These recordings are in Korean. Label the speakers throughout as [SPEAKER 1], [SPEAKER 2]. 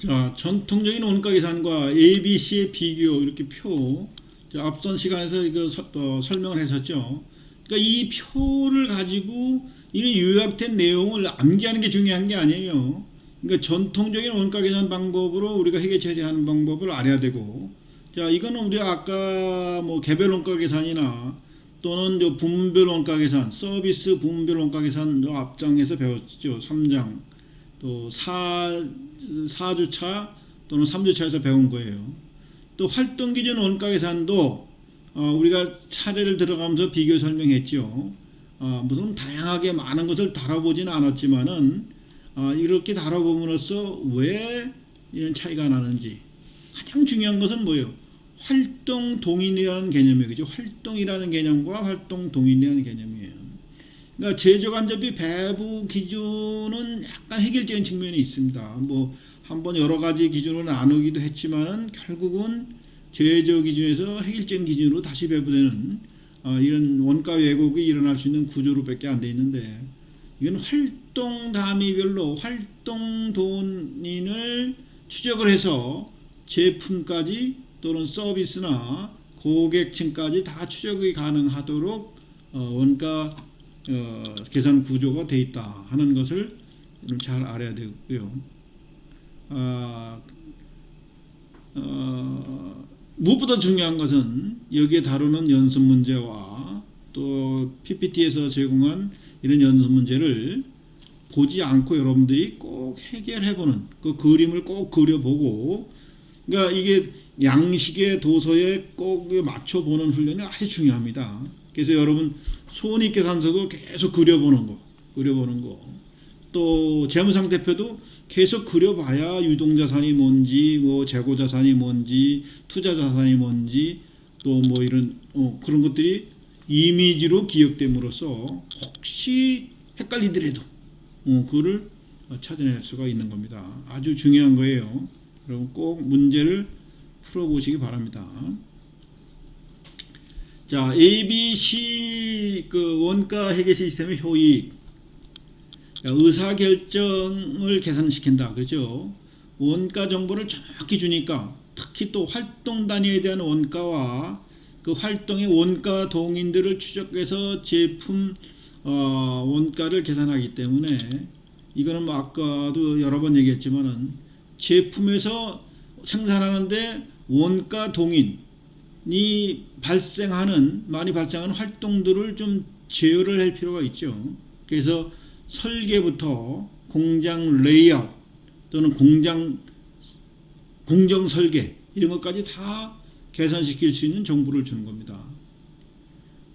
[SPEAKER 1] 자, 전통적인 원가 계산과 ABC의 비교 이렇게 표 자, 앞선 시간에서 이거 서- 어, 설명을 했었죠. 그러니까 이 표를 가지고 이 요약된 내용을 암기하는 게 중요한 게 아니에요. 그러니까 전통적인 원가 계산 방법으로 우리가 회계 처리하는 방법을 알아야 되고, 자 이거는 우리가 아까 뭐 개별 원가 계산이나 또는 저 부문별 원가 계산, 서비스 부문별 원가 계산 저 앞장에서 배웠죠. 3장 또 4, 4주차 또는 3주차에서 배운 거예요. 또 활동 기준 원가 계산도 어, 우리가 차례를 들어가면서 비교 설명했죠. 어, 무슨 다양하게 많은 것을 다뤄보지는 않았지만은 어, 이렇게 다뤄봄으로써 왜 이런 차이가 나는지 가장 중요한 것은 뭐예요? 활동 동인이라는 개념이에요. 그죠? 활동이라는 개념과 활동 동인이라는 개념이에요. 그러니까 제조간접비 배부 기준은 약간 획일적인 측면이 있습니다. 뭐 한번 여러 가지 기준으로 나누기도 했지만은 결국은 제조 기준에서 획일적인 기준으로 다시 배부되는 어, 이런 원가 왜곡이 일어날 수 있는 구조로밖에 안 돼 있는데 이건 활동 단위별로 활동 돈인을 추적을 해서 제품까지 또는 서비스나 고객층까지 다 추적이 가능하도록 어, 원가 어, 계산 구조가 돼 있다 하는 것을 좀잘 알아야 되고요. 아, 어, 무엇보다 중요한 것은 여기에 다루는 연습 문제와 또 PPT에서 제공한 이런 연습 문제를 보지 않고 여러분들이 꼭 해결해보는 그 그림을 꼭 그려보고 그러니까 이게 양식의 도서에 꼭 맞춰보는 훈련이 아주 중요합니다. 그래서 여러분 손익 계산서도 계속 그려보는 거, 그려보는 거. 또 재무상태표도 계속 그려봐야 유동자산이 뭔지, 뭐 재고자산이 뭔지, 투자자산이 뭔지, 또 뭐 이런 어, 그런 것들이 이미지로 기억됨으로써 혹시 헷갈리더라도 어, 그거를 찾아낼 수가 있는 겁니다. 아주 중요한 거예요. 여러분 꼭 문제를 풀어보시기 바랍니다. 자, A, B, C 그 원가 회계 시스템의 효익. 의사 결정을 계산시킨다. 그죠? 원가 정보를 정확히 주니까 특히 또 활동 단위에 대한 원가와 그 활동의 원가 동인들을 추적해서 제품 어, 원가를 계산하기 때문에 이거는 뭐 아까도 여러 번 얘기했지만은 제품에서 생산하는데 원가 동인 이 발생하는 많이 발생하는 활동들을 좀 제어를 할 필요가 있죠. 그래서 설계부터 공장 레이아웃 또는 공장 공정 설계 이런 것까지 다 계산시킬 수 있는 정보를 주는 겁니다.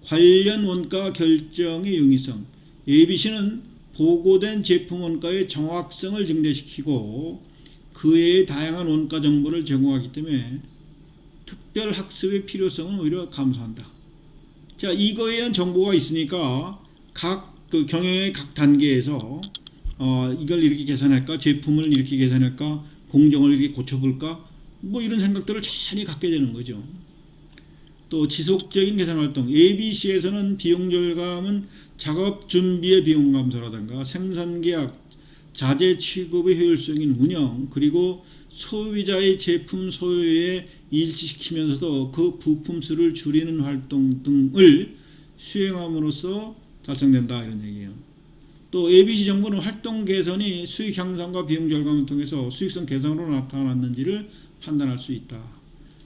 [SPEAKER 1] 관련 원가 결정의 용이성 ABC는 보고된 제품 원가의 정확성을 증대시키고 그의 다양한 원가 정보를 제공하기 때문에 특별 학습의 필요성은 오히려 감소한다. 자, 이거에 대한 정보가 있으니까 각 그 경영의 각 단계에서 어, 이걸 이렇게 계산할까, 제품을 이렇게 계산할까, 공정을 이렇게 고쳐볼까, 뭐 이런 생각들을 잘 갖게 되는 거죠. 또 지속적인 계산 활동 ABC에서는 비용 절감은 작업 준비의 비용 감소라든가 생산 계약 자재 취급의 효율적인 운영 그리고 소비자의 제품 소요에 일치시키면서도 그 부품 수를 줄이는 활동 등을 수행함으로써 달성된다 이런 얘기예요. 또 ABC 정부는 활동 개선이 수익 향상과 비용 절감을 통해서 수익성 개선으로 나타났는지를 판단할 수 있다.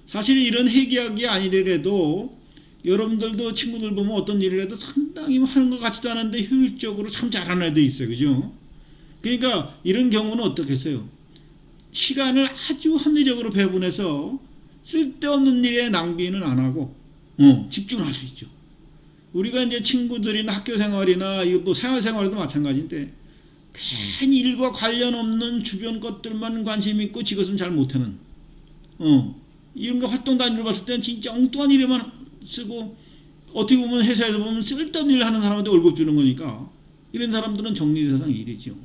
[SPEAKER 1] 사실 이런 회계학이 아니더라도 여러분들도 친구들 보면 어떤 일을 해도 상당히 뭐 하는 것 같지도 않은데 효율적으로 참 잘하는 애들 있어요. 그죠? 그러니까 이런 경우는 어떻겠어요? 시간을 아주 합리적으로 배분해서 쓸데없는 일에 낭비는 안 하고 어, 집중할 수 있죠. 우리가 이제 친구들이나 학교 생활이나 뭐 생활 생활도 마찬가지인데 괜히 일과 관련 없는 주변 것들만 관심 있고 지것은 잘 못하는 어 이런 거 활동 단위로 봤을 때는 진짜 엉뚱한 일에만 쓰고 어떻게 보면 회사에서 보면 쓸데없는 일을 하는 사람한테 월급 주는 거니까 이런 사람들은 정리 대상 일이죠.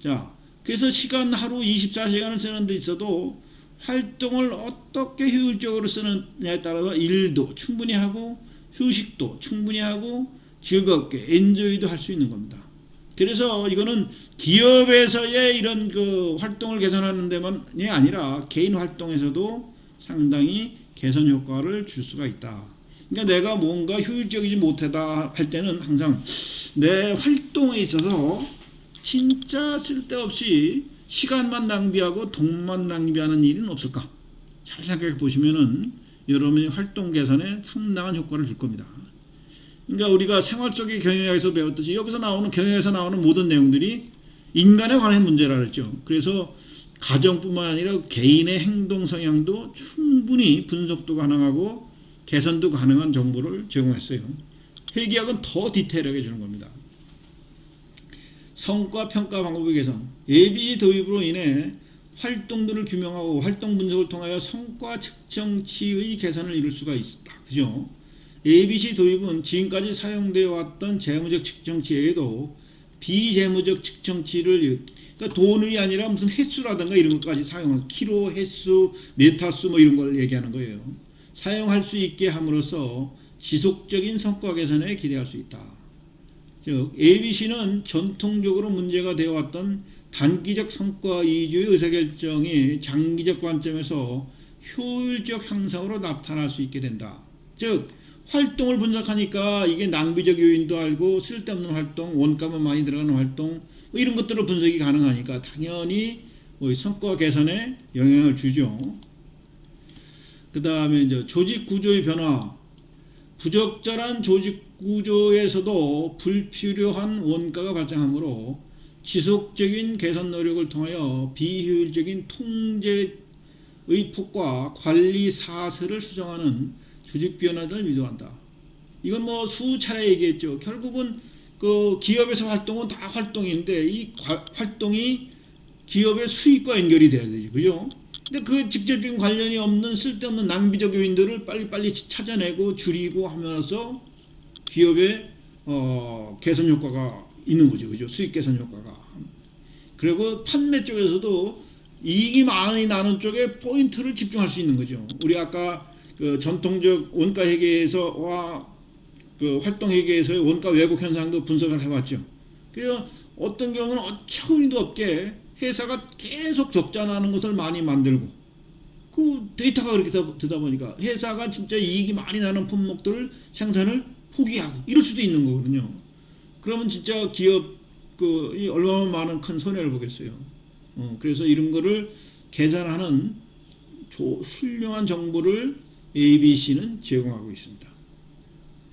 [SPEAKER 1] 자 그래서 시간 하루 24시간을 쓰는 데 있어도 활동을 어떻게 효율적으로 쓰느냐에 따라서 일도 충분히 하고 휴식도 충분히 하고 즐겁게 엔조이도 할 수 있는 겁니다. 그래서 이거는 기업에서의 이런 그 활동을 개선하는 데만이 아니라 개인 활동에서도 상당히 개선 효과를 줄 수가 있다. 그러니까 내가 뭔가 효율적이지 못하다 할 때는 항상 내 활동에 있어서 진짜 쓸데없이 시간만 낭비하고 돈만 낭비하는 일은 없을까? 잘 생각해 보시면은 여러분의 활동 개선에 상당한 효과를 줄 겁니다. 그러니까 우리가 생활 쪽의 경영학에서 배웠듯이 여기서 나오는 경영에서 나오는 모든 내용들이 인간에 관한 문제라 그랬죠. 그래서 가정뿐만 아니라 개인의 행동 성향도 충분히 분석도 가능하고 개선도 가능한 정보를 제공했어요. 회계학은 더 디테일하게 주는 겁니다. 성과 평가 방법의 개선, 예비 도입으로 인해 활동들을 규명하고 활동 분석을 통하여 성과 측정치의 개선을 이룰 수가 있다. 그죠? ABC 도입은 지금까지 사용되어 왔던 재무적 측정치 외에도 비재무적 측정치를 그러니까 돈이 아니라 무슨 횟수라든가 이런 것까지 사용한 키로 횟수, 메타수 뭐 이런 걸 얘기하는 거예요. 사용할 수 있게 함으로써 지속적인 성과 개선에 기대할 수 있다. 즉 ABC는 전통적으로 문제가 되어 왔던 단기적 성과 위주의 의사결정이 장기적 관점에서 효율적 향상으로 나타날 수 있게 된다. 즉 활동을 분석하니까 이게 낭비적 요인도 알고 쓸데없는 활동, 원가만 많이 들어가는 활동 뭐 이런 것들을 분석이 가능하니까 당연히 뭐 성과 개선에 영향을 주죠. 그 다음에 이제 조직 구조의 변화, 부적절한 조직 구조에서도 불필요한 원가가 발생하므로 지속적인 개선 노력을 통하여 비효율적인 통제의 폭과 관리 사슬을 수정하는 조직 변화를 유도한다. 이건 뭐 수차례 얘기했죠. 결국은 그 기업에서 활동은 다 활동인데 이 과- 활동이 기업의 수익과 연결이 돼야 되죠. 그죠? 근데 그 직접적인 관련이 없는 쓸데없는 낭비적 요인들을 빨리빨리 찾아내고 줄이고 하면서 기업의 어, 개선 효과가 있는 거죠. 그죠? 수익 개선 효과가. 그리고 판매 쪽에서도 이익이 많이 나는 쪽에 포인트를 집중할 수 있는 거죠. 우리 아까 그 전통적 원가 회계에서 와 그 활동 회계에서의 원가 왜곡 현상도 분석을 해봤죠. 그래서 어떤 경우는 어처구니도 없게 회사가 계속 적자 나는 것을 많이 만들고 그 데이터가 그렇게 되다- 보니까 회사가 진짜 이익이 많이 나는 품목들을 생산을 포기하고 이럴 수도 있는 거거든요. 그러면 진짜 기업 그이 얼마나 많은 큰 손해를 보겠어요. 어, 그래서 이런 거를 계산하는 조- 훌륭한 정보를 ABC는 제공하고 있습니다.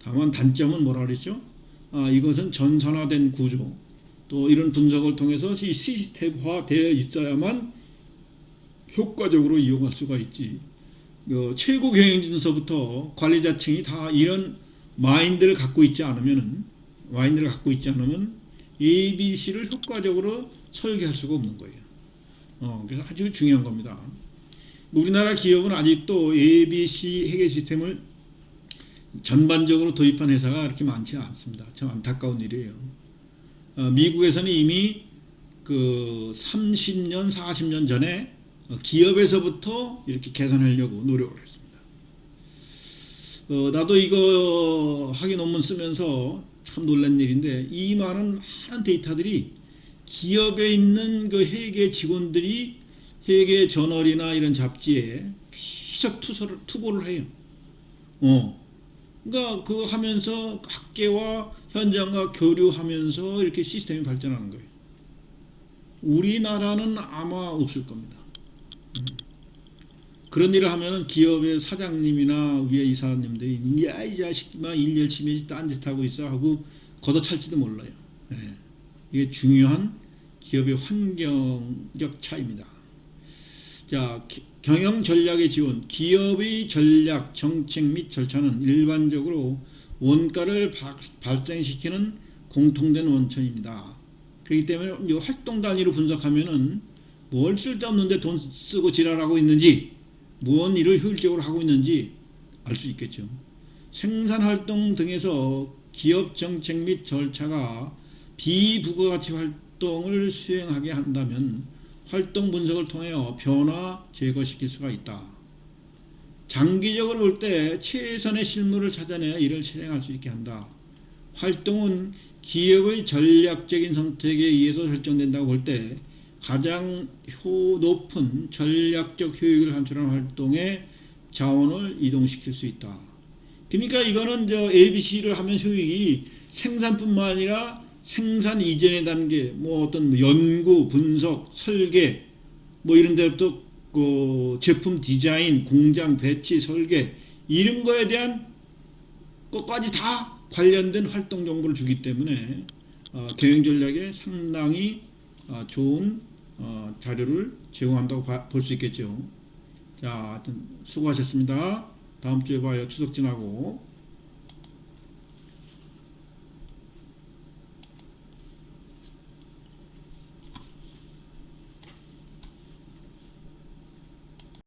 [SPEAKER 1] 다만 단점은 뭐라 그랬죠? 아, 이것은 전산화된 구조 또 이런 분석을 통해서 이 시스템화 되어 있어야만 효과적으로 이용할 수가 있지. 그 최고 경영진서부터 관리자층이 다 이런 마인드를 갖고 있지 않으면은 마인드를 갖고 있지 않으면 ABC를 효과적으로 설계할 수가 없는 거예요. 어, 그래서 아주 중요한 겁니다. 우리나라 기업은 아직도 ABC 회계 시스템을 전반적으로 도입한 회사가 그렇게 많지 않습니다. 참 안타까운 일이에요. 어, 미국에서는 이미 그 30년, 40년 전에 어, 기업에서부터 이렇게 개선하려고 노력을 했습니다. 어, 나도 이거 학위 논문 쓰면서 참 놀란 일인데 이 많은 많은 데이터들이 기업에 있는 그 회계 직원들이 회계 저널이나 이런 잡지에 계속 투서를 투고를 해요. 어. 그러니까 그거 하면서 학계와 현장과 교류하면서 이렇게 시스템이 발전하는 거예요. 우리나라는 아마 없을 겁니다. 음. 그런 일을 하면은 기업의 사장님이나 위에 이사님들이 야 이 자식만 일 열심히 해서 딴짓 하고 있어 하고 걷어찰지도 몰라요. 예. 이게 중요한 기업의 환경적 차이입니다. 자, 기- 경영 전략의 지원, 기업의 전략, 정책 및 절차는 일반적으로 원가를 바- 발생시키는 공통된 원천입니다. 그렇기 때문에 이 활동 단위로 분석하면은 뭘 쓸데없는데 돈 쓰고 지랄하고 있는지, 무언 일을 효율적으로 하고 있는지 알 수 있겠죠. 생산 활동 등에서 기업 정책 및 절차가 비부가가치 활동을 수행하게 한다면 활동 분석을 통하여 변화 제거시킬 수가 있다. 장기적으로 볼 때 최선의 실물을 찾아내야 이를 실행할 수 있게 한다. 활동은 기업의 전략적인 선택에 의해서 설정된다고 볼 때 가장 효 높은 전략적 효익을 산출하는 활동에 자원을 이동시킬 수 있다. 그러니까 이거는 저 ABC를 하면 효익이 생산뿐만 아니라 생산 이전의 단계, 뭐 어떤 연구, 분석, 설계, 뭐 이런 데부터 그 제품 디자인, 공장 배치, 설계 이런 거에 대한 것까지 다 관련된 활동 정보를 주기 때문에 어, 경영 전략에 상당히 어, 좋은 어, 자료를 제공한다고 볼 수 있겠죠. 자, 하여튼 수고하셨습니다. 다음 주에 봐요. 추석 지나고.